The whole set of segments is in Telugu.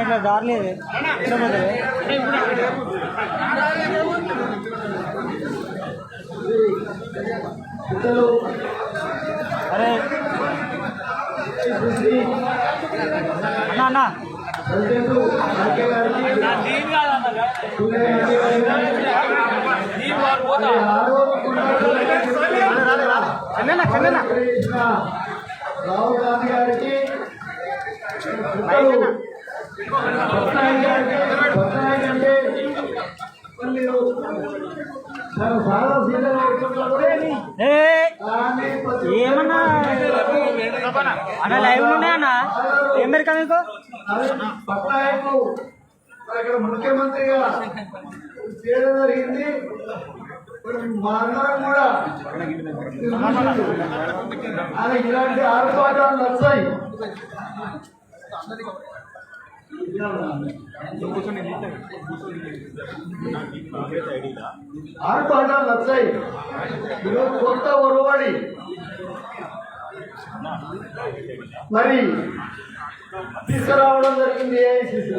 ఇట్లా దారలేదు. అరే. అన్న అన్న. రాహుల్ గాంధీ గారికి పిల్లలు పట్నాయక్ గారికి పట్నాయక్ అంటే ఏమన్నా? అన్న లైవ్ ఉన్నాయన్న? ఏం మెరక మీకు? ముఖ్యమంత్రిగా చేయడం జరిగింది. మా అందరం కూడా ఇలాంటి ఆర్భాటాలు నచ్చాయి ఆర్భాటాలు నచ్చాయి ఈరోజు కొత్త ఒరవడి మరి తీసుకురావడం జరిగింది ఏఐసిసి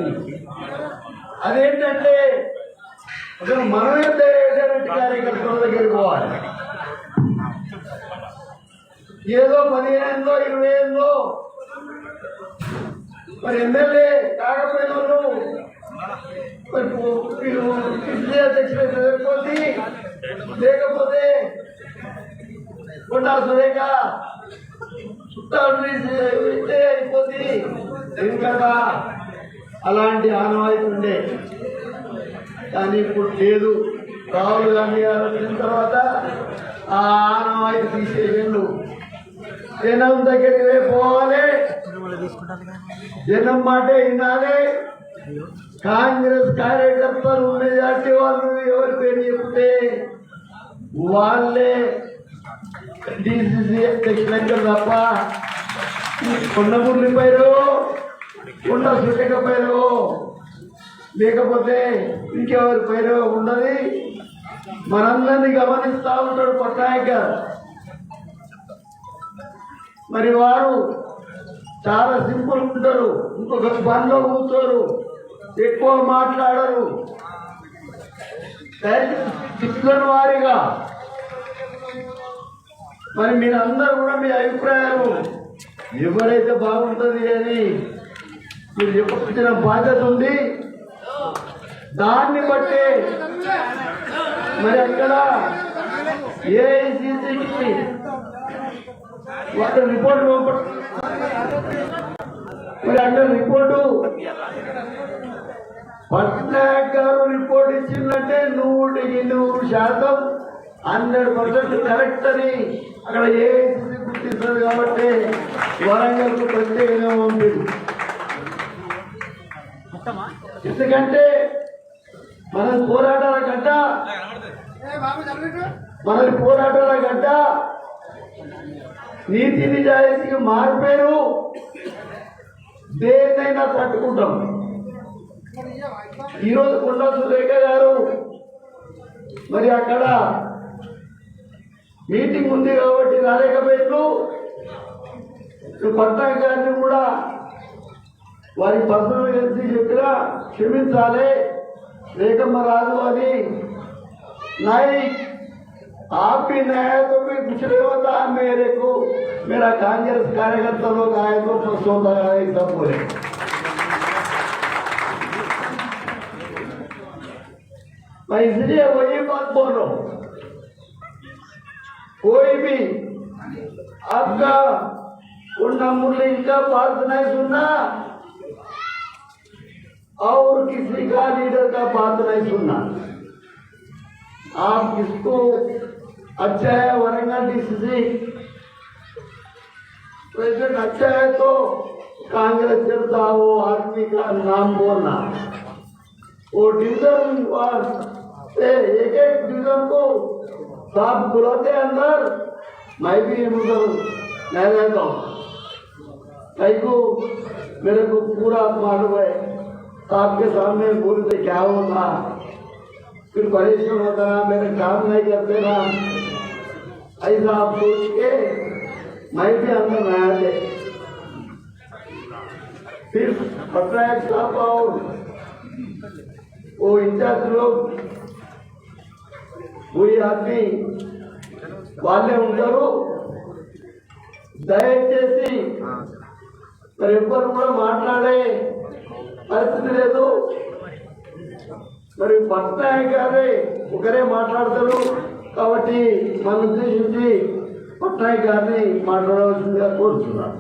అదేంటంటే అసలు మనమే డైరెక్ట్ కార్యకర్తల దగ్గరికి పోవాలి. ఏదో పదిహేనులో ఇరవై ఏళ్ళలో మరి ఎమ్మెల్యే కాకపోయిన వాళ్ళు మరి వీళ్ళు కిడ్నీ లేకపోతే లేకపోతే కొండా సురేఖ చుట్టాలు ఇస్తే అయిపోతుంది ఎందుకంట అలాంటి ఆనవాయితీ ఉండే. కానీ ఇప్పుడు లేదు. రాహుల్ గాంధీ గారు వచ్చిన తర్వాత ఆ ఆనవాయితీ తీసేసిండు. జనం దగ్గరికి పోవాలి. జనం మాట కాంగ్రెస్ కార్యకర్తలు మెజార్టీ వాళ్ళు ఎవరి పేరు చెప్తే వాళ్ళే డిసిసి అధ్యక్షులంటారు తప్ప కొండమురళి పైరు కొండ సుటక పైరు లేకపోతే ఇంకెవరి పైరు ఉండదు. మనందరినీ గమనిస్తూ ఉంటాడు పట్నాయక్ మరి వారు చాలా సింపుల్ ఉంటారు. ఇంకొక పనిలో కూర్చోరు. ఎక్కువ మాట్లాడరు. చిట్లను వారిగా. మరి మీరందరూ కూడా మీ అభిప్రాయాలు ఎవరైతే బాగుంటుంది అని మీరు చెప్పిన బాధ్యత ఉంది. దాన్ని బట్టి మరి అక్కడ ఏఐసిసికి వాళ్ళ రిపోర్ట్ మరి అక్కడ రిపోర్టు పట్నాయక్ గారు రిపోర్ట్ ఇచ్చిందంటే నూటికి నూరు శాతం హండ్రెడ్ పర్సెంట్ కరెక్ట్ అని. అక్కడ ఏ గుర్తిస్తారు కాబట్టి వరంగల్ ప్రత్యేకంగా ఉంది ఎందుకంటే మన పోరాటాల గడ్డ మన పోరాటాల గడ్డ నీతి నిజాయితీకి మారిపోయారు దేన్నైనా తట్టుకుంటాం. ఈరోజు కొండ సురేఖ గారు మరి అక్కడ మీటింగ్ ఉంది కాబట్టి రాలేకపోయినట్లు పట్నాయక్ గారిని కూడా వారి పర్సనల్ కలిసి చెప్పినా క్షమించాలి. లేకమ్మ రాదు అని నాయక్ आप ही नए तो भी पिछड़े होता मेरे को। मेरा कांग्रेस कार्यकर्ता लोग आए तो परसों लगाए सब बोले। मैं इसलिए वही बात बोल। रहा हूँ कोई भी आपका उन्ना मुरली का बात नहीं सुनना, और किसी का लीडर का बात नहीं सुनना। आप किसको अच्छा है वरंगल डीसीसी प्रेसिडेंट अच्छा है तो कांग्रेस चलता वो आदमी का नाम बोलना। वो डिवीज़न एक एक डिवीज़न को साहब बुलाते अंदर। मैं भी उधर मैं रहता हूँ। कई को, मेरे को पूरा मालूम है। साहब के सामने बोलते, क्या होता फिर परेशान होता रहा मेरे काम नहीं करते रहा ऐसा आप सोच के मैं भी अंदर में आया थे सिर्फ पटनायक साहब और वो इंचार्ज लोग वही आदमी వాళ్ళే ఉంటారు దయచేసి మరి ఎవ్వరు కూడా మాట్లాడే పరిస్థితి లేదు మరి పట్నాయక్ గారే ఒకరే మాట్లాడతారు కాబట్టి మన ఉద్దేశించి పట్నాయక్ గారిని మాట్లాడవలసిందిగా కోరుతున్నాను.